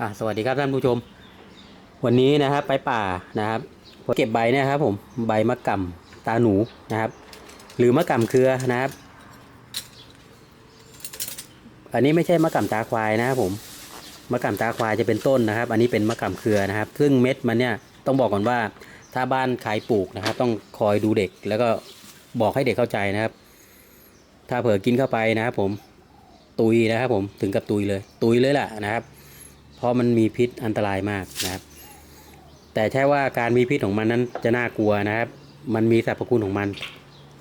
อะสวัสดีครับท่านผู้ชม วันนี้นะครับไปป่านะครับเก็บใบนะครับผมใบมะก่ำตาหนูนะครับ หรือมะกำเครือนะครับ อันนี้ไม่ใช่มะกำตาควายนะครับผมมะกำตาควายจะเป็นต้นนะครับ อันนี้เป็นมะกำเครือนะครับ ซึ่งเม็ดมันเนี่ยต้องบอกก่อนว่าถ้าบ้านใครปลูกนะครับ ต้องคอยดูเด็กแล้วก็บอกให้เด็กเข้าใจนะครับ ถ้าเผลอกินเข้าไปนะครับผมตุยนะครับผมถึงกับตุยเลย ตุยเลยแหละนะครับ ราะมันมีพิษอันตรายมากนะครับ แต่ใช่ว่าการมีพิษของมันนั้นจะน่ากลัวนะครับ มันมีสรรพคุณของมัน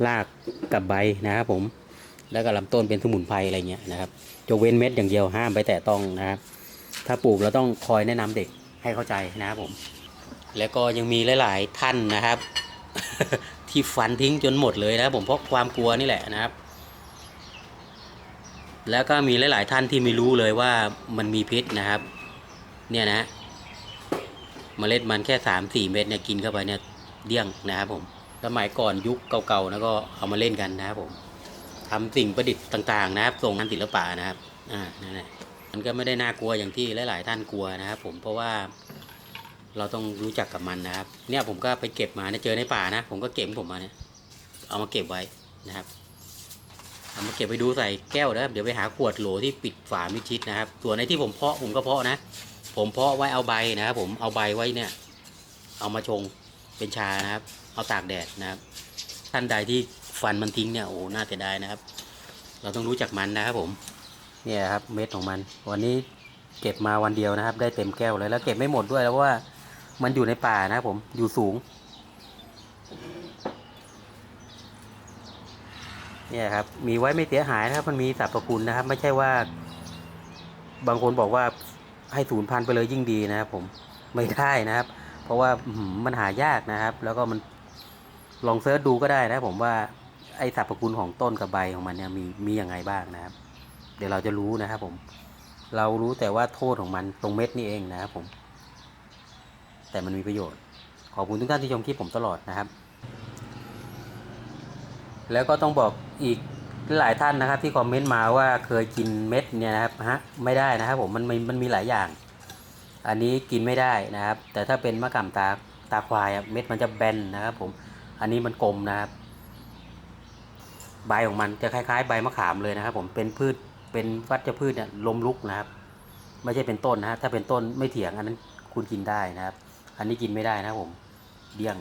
รากกับใบนะครับผมแล้วก็ลำต้นเป็นสมุนไพรอะไรเงี้ยนะครับยกเว้นเม็ดอย่างเดียวห้ามไปแตะต้องนะครับ ถ้าปลูกเราต้องคอยแนะนำเด็กให้เข้าใจนะครับผม แล้วก็ยังมีหลาย ๆ ท่านนะครับ ที่ฟันทิ้งจนหมดเลยนะครับผมเพราะความกลัวนี่แหละนะครับ แล้วก็มีหลาย ๆ ท่านที่ไม่รู้เลยว่ามันมีพิษนะครับ เนี่ยนะเมล็ดมันแค่สามสี่เม็ดเนี่ยกินเข้าไปเนี่ยเดี้ยงนะครับผม สมัยก่อนยุคเก่าๆแล้วก็เอามาเล่นกันนะครับผมทำสิ่งประดิษฐ์ต่าง ๆ นะครับส่งงานศิลปะนะครับ อ่านั่นแหละมันก็ไม่ได้น่ากลัวอย่างที่หลาย ๆ ท่านกลัวนะครับ ผมเพราะว่า เราต้องรู้จักกับมันนะครับ เนี่ยผมก็ไปเก็บมาเนี่ยเจอในป่านะ ผมก็เก็บของผมมาเนี่ย เอามาเก็บไว้นะครับเอามาเก็บไปดูใส่แก้วนะครับเดี๋ยวไปหาขวดโหลที่ปิดฝามิชิดนะครับ ส่วนในที่ผมเพาะผมก็เพาะนะ ผมเพาะไว้เอาใบนะครับผมเอาใบไว้เนี่ย เอามาชงเป็นชานะครับ เอาตากแดดนะครับ ท่านใดที่ฟันมันทิ้งเนี่ยโอ้น่าเสียดายนะครับ เราต้องรู้จักมันนะครับผมเนี่ยครับเม็ดของมัน วันนี้เก็บมาวันเดียวนะครับ ได้เต็มแก้วเลยแล้วเก็บไม่หมดด้วยแล้วเพราะว่ามันอยู่ในป่านะครับผมอยู่สูงเนี่ยครับมีไว้ไม่เสียหายนะครับ มันมีสรรพคุณนะครับ ไม่ใช่ว่า บางคนบอกว่า ให้ศูนย์พันไปเลยยิ่งดีนะครับผมไม่ได้นะครับ เพราะว่ามันหายากนะครับ แล้วก็มันลองเซิร์ชดูก็ได้นะผมว่าไอสรรพคุณของต้นกับใบของมันเนี่ยมีมีอย่างไงบ้างนะครับ เดี๋ยวเราจะรู้นะครับผม เรารู้แต่ว่าโทษของมันตรงเม็ดนี่เองนะครับผม แต่มันมีประโยชน์ ขอบคุณทุกท่านที่ชมคลิปผมตลอดนะครับ แล้วก็ต้องบอกอีก หลายท่านนะครับที่คอมเมนต์มาว่าเคยกินเม็ดเนี่ยนะครับฮะไม่ได้นะครับผมมันมีมันมีหลายอย่าง อันนี้กินไม่ได้นะครับ แต่ถ้าเป็นมะก่ำตาตาควายเม็ดมันจะแบนนะครับผมอันนี้มันกลมนะครับ ใบของมันจะคล้าย ๆ ใบมะขามเลยนะครับ ผมเป็นพืชเป็นวัชพืชเนี่ยลมลุกนะครับ ไม่ใช่เป็นต้นนะฮะถ้าเป็นต้นไม่เถียงอันนั้นคุณกินได้นะครับ อันนี้กินไม่ได้นะครับผมเดี่ยง